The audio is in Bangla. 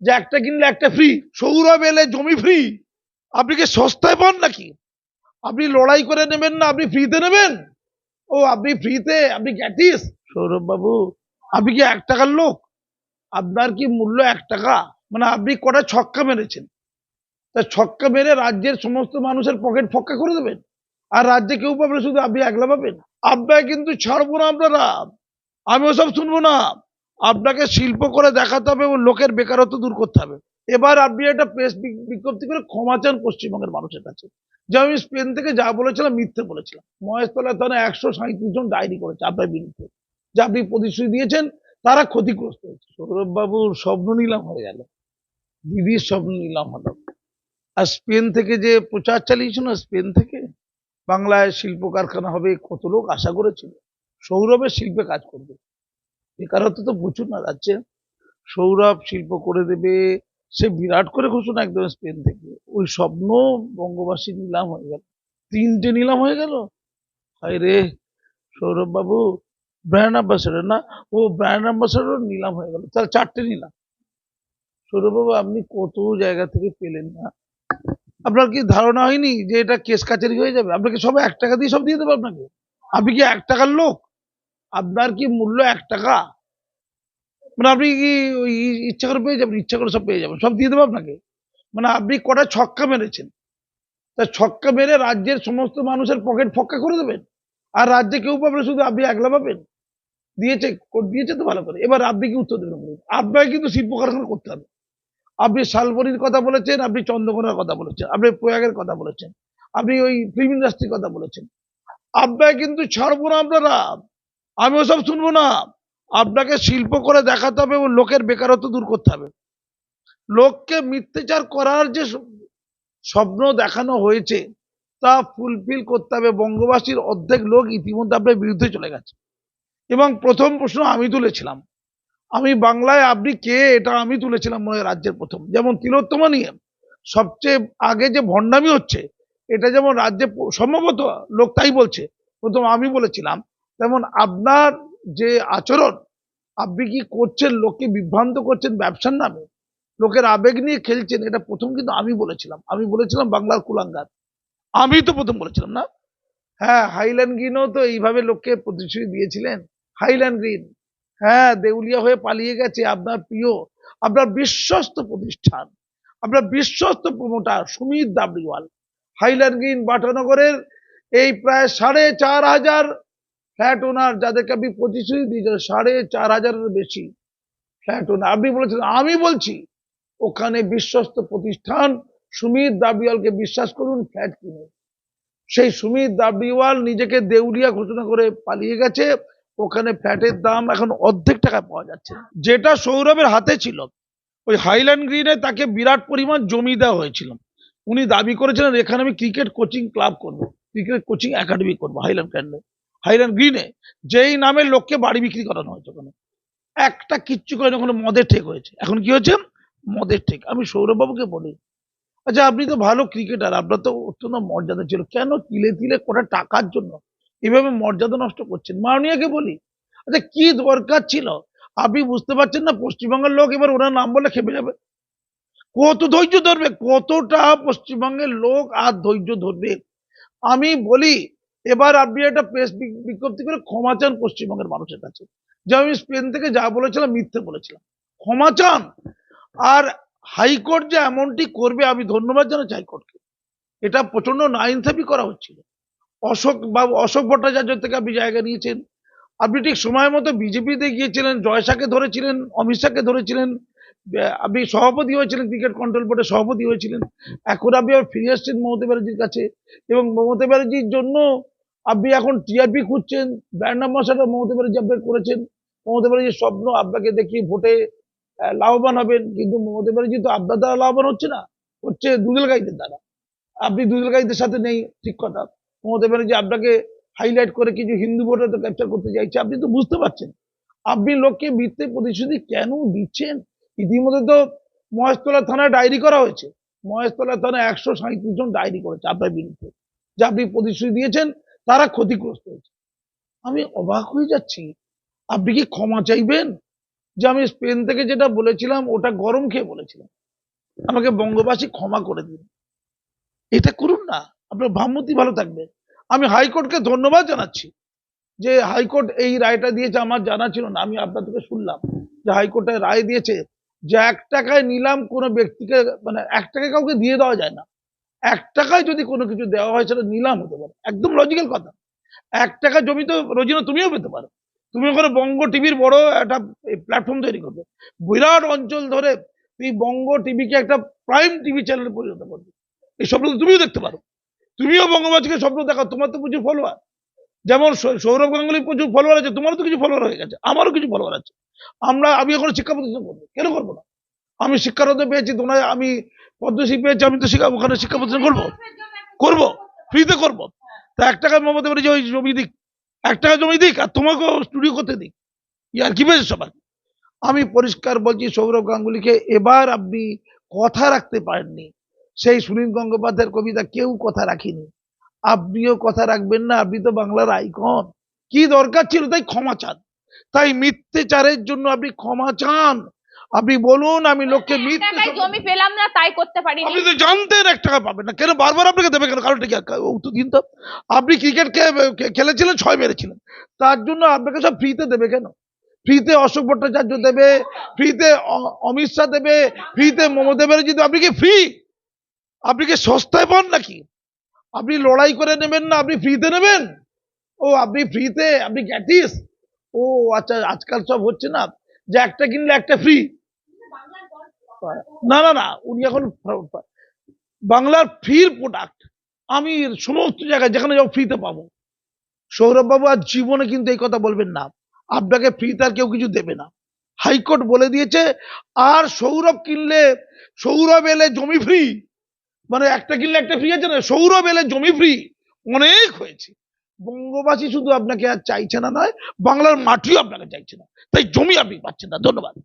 যে একটা কিনলে একটা ফ্রি সৌরভ এলে জমি ফ্রি আপনি কি সস্তায় পান নাকি? আপনি লড়াই করে নেবেন না, আপনি ফ্রিতে নেবেন? ও, আপনি ফ্রিতে আপনি গ্যাটিস সৌরভ বাবু, আপনি কি এক টাকার লোক? আপনার কি মূল্য এক টাকা? মানে আপনি কটা ছক্কা মেরেছেন? তা ছক্কা মেরে রাজ্যের সমস্ত মানুষের পকেট ফক্কা করে দেবেন? আর রাজ্যে কেউ পাবেন শুধু আপনি একলা পাবেন? আপনাকে কিন্তু ছাড়বো না আপনারা আমি ওসব শুনব না। আপনাকে শিল্প করে দেখাতে হবে এবং লোকের বেকারত্ব দূর করতে হবে। এবার আপনি একটা প্রেস বিজ্ঞপ্তি করে ক্ষমা চান পশ্চিমবঙ্গের মানুষের কাছে। যে আমি স্পেন থেকে যা বলেছিলাম, মিথ্যে বলেছিলাম। মহেশতলা থানায় একশো সাঁত্রিশ জন ডায়েরি করেছে আপনার বিরুদ্ধে। যে আপনি প্রতিশ্রুতি দিয়েছেন, তারা ক্ষতিগ্রস্ত হয়েছে। সৌরভবাবুর স্বপ্ন নিলাম হয়ে গেল। দিদির স্বপ্ন নিলাম হলো। আর স্পেন থেকে যে প্রচার চালিয়েছিল না, স্পেন থেকে বাংলায় শিল্প কারখানা হবে কত লোক আশা করেছিল, সৌরভের শিল্পে কাজ করবে। বেকারত্ব তো প্রচুর না যাচ্ছে সৌরভ শিল্প করে দেবে। সে বিরাট করে ঘোষণা একদম স্পেন থেকে। ওই স্বপ্ন বঙ্গবাসী নিলাম হয়ে গেল। তিনটে নিলাম হয়ে গেল? হায় রে, সৌরভ বাবু, ব্র্যান্ড অ্যাম্বাসেডর না? ও ব্র্যান্ড অ্যাম্বাসেডর নিলাম হয়ে গেল। তাহলে চারটে নিলাম। সৌরভ বাবু, আপনি কত জায়গা থেকে পেলেন না? আপনার কি ধারণা হয়নি যে এটা কেস কাচারি হয়ে যাবে? আপনাকে সব এক টাকা দিয়ে সব দিয়ে দেবো আপনাকে। আপনি কি এক টাকার লোক? আপনার কি মূল্য এক টাকা? মানে আপনি কি ওই ইচ্ছা করে পেয়ে যাবেন ইচ্ছা করে সব পেয়ে যাবেন সব দিয়ে দেবো আপনাকে। মানে আপনি কটা ছক্কা মেরেছেন। তা ছক্কা মেরে রাজ্যের সমস্ত মানুষের পকেট ফক্কা করে দেবেন? আর রাজ্যে কেউ পাবে না, শুধু আপনি একলা পাবেন? দিয়েছে দিয়েছে তো ভালো করে। এবার আপনি কি উত্তর দেবেন? আপনাকে কিন্তু শিল্প কারখানা করতে হবে। আপনি শালবনির কথা বলেছেন আপনি চন্দ্রকোনার কথা বলেছেন আপনি প্রয়াগের কথা বলেছেন আপনি ওই ফিল্ম ইন্ডাস্ট্রির কথা বলেছেন। আপনাকে কিন্তু ছাড়বো না আপনারা আমি ওসব শুনব না। আপনাকে শিল্প করে দেখাতে হবে এবং লোকের বেকারত্ব দূর করতে হবে। লোককে মিথ্যাচার করার যে স্বপ্ন দেখানো হয়েছে, তা ফুলফিল করতে হবে। বঙ্গবাসীর অর্ধেক লোক ইতিমধ্যে আপনার বিরুদ্ধে চলে গেছে। এবং প্রথম প্রশ্ন আমি তুলেছিলাম। আমি বাংলায় আপনি কে? এটা আমি তুলেছিলাম মনে রাজ্যের প্রথম। যেমন তিলোত্তমা নিয়ে সবচেয়ে আগে যে ভণ্ডামি হচ্ছে, এটা যেমন রাজ্যে সম্ভবত লোক তাই বলছে। প্রথম আমি বলেছিলাম তেমন আপনার যে আচরণ, আপনি কি করছেন, লোককে বিভ্রান্ত করছেন ব্যবসার নামে? লোকের আবেগ নিয়ে খেলছেন, এটা প্রথম কিন্তু আমি বলেছিলাম। আমি বলেছিলাম বাংলার কুলাঙ্গার। আমি তো প্রথম বলেছিলাম না? হ্যাঁ হাইল্যান্ড গ্রিনও তো এইভাবে লোককে প্রতিশ্রুতি দিয়েছিলেন। হাইল্যান্ড গ্রিন হ্যাঁ দেউলিয়া হয়ে পালিয়ে গেছে আপনার প্রিয়, আপনার বিশ্বস্ত প্রতিষ্ঠান, আপনার বিশ্বস্ত promoter Sumit Dabriwal Highland Green বাটানগরের এই প্রায় সাড়ে চার হাজার ফ্ল্যাট ওনার যাদেরকে আপনি প্রতিশ্রুতি দিয়েছেন, সাড়ে চার হাজারের বেশি ফ্ল্যাট ওনার আপনি বলেছেন, আমি বলছি, ওখানে বিশ্বস্ত প্রতিষ্ঠান, সুমিত দাবিওয়ালকে বিশ্বাস করুন ফ্ল্যাট কিনে সেই সুমিত দাবিওয়াল নিজেকে দেউলিয়া ঘোষণা করে পালিয়ে গেছে, ওখানে ফ্ল্যাটের দাম এখন অর্ধেক টাকা পাওয়া যাচ্ছে। যেটা সৌরভের হাতে ছিল, ওই হাইল্যান্ড গ্রিনে তাকে বিরাট পরিমাণ জমি দেওয়া হয়েছিল। উনি দাবি করেছিলেন, এখানে আমি ক্রিকেট কোচিং ক্লাব করব ক্রিকেট কোচিং একাডেমি করব হাইল্যান্ড গ্র্যান্ডে হাইল্যান্ড গ্রিনে যেই নামে লোককে বাড়ি বিক্রি করানো হয়েছে ওখানে। একটা কিচ্ছু করে ওখানে মদের ঠেক হয়েছে। এখন কি হয়েছে? মদের ঠেক। আমি সৌরভবাবুকে বলি আচ্ছা আপনি তো ভালো ক্রিকেটার, আপনার তো অত্যন্ত মর্যাদা ছিল। কেন তিলে তিলে কটা টাকার জন্য এভাবে মর্যাদা নষ্ট করছেন? মাননীয়াকে বলি আচ্ছা কি দরকার ছিল? আপনি বুঝতে পারছেন না, পশ্চিমবঙ্গের লোক এবার ওনার নাম বলে খেপে যাবে। কত ধৈর্য ধরবে? কতটা পশ্চিমবঙ্গের লোক আর ধৈর্য ধরবে? আমি বলি এবার আপনি একটা প্রেস বিজ্ঞপ্তি করে ক্ষমা চান পশ্চিমবঙ্গের মানুষের কাছে। যে আমি স্পেন থেকে যা বলেছিলাম, মিথ্যে বলেছিলাম। ক্ষমা চান। আর হাইকোর্ট যে এমনটি করবে, আমি ধন্যবাদ জানাচ্ছি হাইকোর্টকে। এটা প্রচণ্ড নাইনসাফি করা হচ্ছিল। অশোক বাবু, অশোক ভট্টাচার্য থেকে আপনি জায়গা নিয়েছেন। আপনি ঠিক সময় মতো বিজেপিতে গিয়েছিলেন, জয়শাকে ধরেছিলেন, অমিত শাহকে ধরেছিলেন। আপনি সভাপতি হয়েছিলেন ক্রিকেট কন্ট্রোল বোর্ডের সভাপতি হয়েছিলেন। এখন আপনি আবার ফিরে আসছেন মমতা ব্যানার্জির কাছে। এবং মমতা ব্যানার্জির জন্য আপনি এখন টিআরপি খুঁজছেন brand ambassador Mamata Banerjee update করেছেন। মমতা ব্যানার্জির স্বপ্ন আপনাকে দেখিয়ে ভোটে লাভবান হবেন। কিন্তু মমতা ব্যানার্জি তো আপনার দ্বারা লাভবান হচ্ছে না, হচ্ছে দুদল গাইদের দ্বারা। আপনি দুদল গাইদের সাথে নেই, ঠিক কথা। মমতা ব্যানার্জি আপনাকে হাইলাইট করে কিছু হিন্দু ভোটার তো ক্যাপচার করতে চাইছে, আপনি তো বুঝতে পারছেন। আপনি লোককে মিথ্যে প্রতিশ্রুতি কেন দিচ্ছেন? ইতিমধ্যে তো মহেশতলা থানায় ডায়েরি করা হয়েছে। মহেশতলা থানায় একশো সাঁত্রিশ জন ডায়েরি করেছে আপনার বিরুদ্ধে। যে আপনি প্রতিশ্রুতি দিয়েছেন, তারা ক্ষতিগ্রস্ত হয়েছে। আমি অবাক হয়ে যাচ্ছি। আপনি কি ক্ষমা চাইবেন? যে আমি স্পেন থেকে যেটা বলেছিলাম, ওটা গরম খেয়ে বলেছিলাম। আমাকে বঙ্গবাসী ক্ষমা করে দিন। এটা করুন না। আপনার ভাবমূর্তি ভালো থাকবে। আমি হাইকোর্টকে ধন্যবাদ জানাচ্ছি যে হাইকোর্ট এই রায়টা দিয়েছে, আমার জানা ছিল না। আমি আপনার থেকে শুনলাম যে হাইকোর্টে রায় দিয়েছে যে এক টাকায় নিলাম কোনো ব্যক্তিকে মানে এক টাকায় কাউকে দিয়ে দেওয়া যায় না। এক টাকায় যদি কোনো কিছু দেওয়া হয় সেটা নিলাম হতে পারে। একদম লজিক্যাল কথা। এক টাকা জমি তো রোজিনা তুমিও পেতে পারো। তুমি ওখানে বঙ্গ টিভির বড় একটা প্ল্যাটফর্ম তৈরি করবে। বিরাট অঞ্চল ধরে তুমি বঙ্গ টিভিকে একটা প্রাইম টিভি চ্যানেলে পরিণত করবে। এই স্বপ্ন তুমিও দেখতে পারো। তুমিও বঙ্গবাসীকে স্বপ্ন দেখাও, তোমার তো প্রচুর ফলোয়ার যেমন সৌরভ গাঙ্গুলির প্রচুর ফলোয়ার আছে, তোমারও তো কিছু ফলোয়ার হয়ে গেছে, আমারও কিছু ফলোয়ার আছে। আমরা, আমি এখন শিক্ষা প্রতিষ্ঠান করব কেন করব না? আমি শিক্ষারত পেয়েছি তোমরা আমি পদ্মশ্রী পেয়েছি, আমি তো শিক্ষা, ওখানে শিক্ষা প্রতিষ্ঠান করব। করব, ফ্রিতে করব। তা এক টাকা মমতা যে ওই জমি দিক, এক টাকা জমি দিক আর তোমাকেও স্টুডিও করতে দিক। ইয়ার কি পেয়েছে সবার আমি পরিষ্কার বলছি, সৌরভ গাঙ্গুলিকে এবার আপনি কথা রাখতে পারেননি। সেই সুনীল গঙ্গোপাধ্যায়ের কবিতা কেউ কথা রাখিনি। আপনিও কথা রাখবেন না, আপনি তো বাংলার আইকন কি দরকার ছিল তাই ক্ষমা চান। তাই মিথ্যেচারের জন্য আপনি ক্ষমা চান। আপনি বলুন আমি লোককে মিথ্যে জমি পেলাম না তাই করতে পারিনি। আপনি তো জানতেন এক টাকা পাবেন না। কেন বারবার আপনাকে দেবে কেন? কারণ উত্তর দিন তো। আপনি ক্রিকেট খেলেছিলেন ছয় মেরেছিলেন। তার জন্য আপনাকে সব ফ্রিতে দেবে কেন? ফ্রিতে অশোক ভট্টাচার্য দেবে ফ্রিতে অমিত শাহ দেবে ফ্রিতে মমতা ব্যানার্জি দেবে। আপনি কি ফ্রি আপনি কি সস্তায় পান নাকি? আপনি লড়াই করে নেবেন না আপনি ফ্রিতে নেবেন? ও আপনি ফ্রিতে আপনি গ্যাটিস ও আচ্ছা আজকাল সব হচ্ছে না? যে একটা কিনলে একটা ফ্রি না না না, উনি এখন বাংলার ফ্রির প্রোডাক্ট আমি সমস্ত জায়গায় যেখানে যাব ফ্রিতে পাবো। সৌরভ বাবু আর জীবনে কিন্তু এই কথা বলবেন না। আপনাকে ফ্রিতে আর কেউ কিছু দেবে না। হাইকোর্ট বলে দিয়েছে, আর সৌরভ কিনলে, সৌরভ এলে জমি ফ্রি মানে একটা কিনলে একটা ফ্রি আছে না? সৌরভ এলে জমি ফ্রি অনেক হয়েছে। বঙ্গবাসী শুধু আপনাকে আর চাইছে না নয়, বাংলার মাটিও আপনাকে চাইছে না। তাই জমি আপনি পাচ্ছেন না, ধন্যবাদ।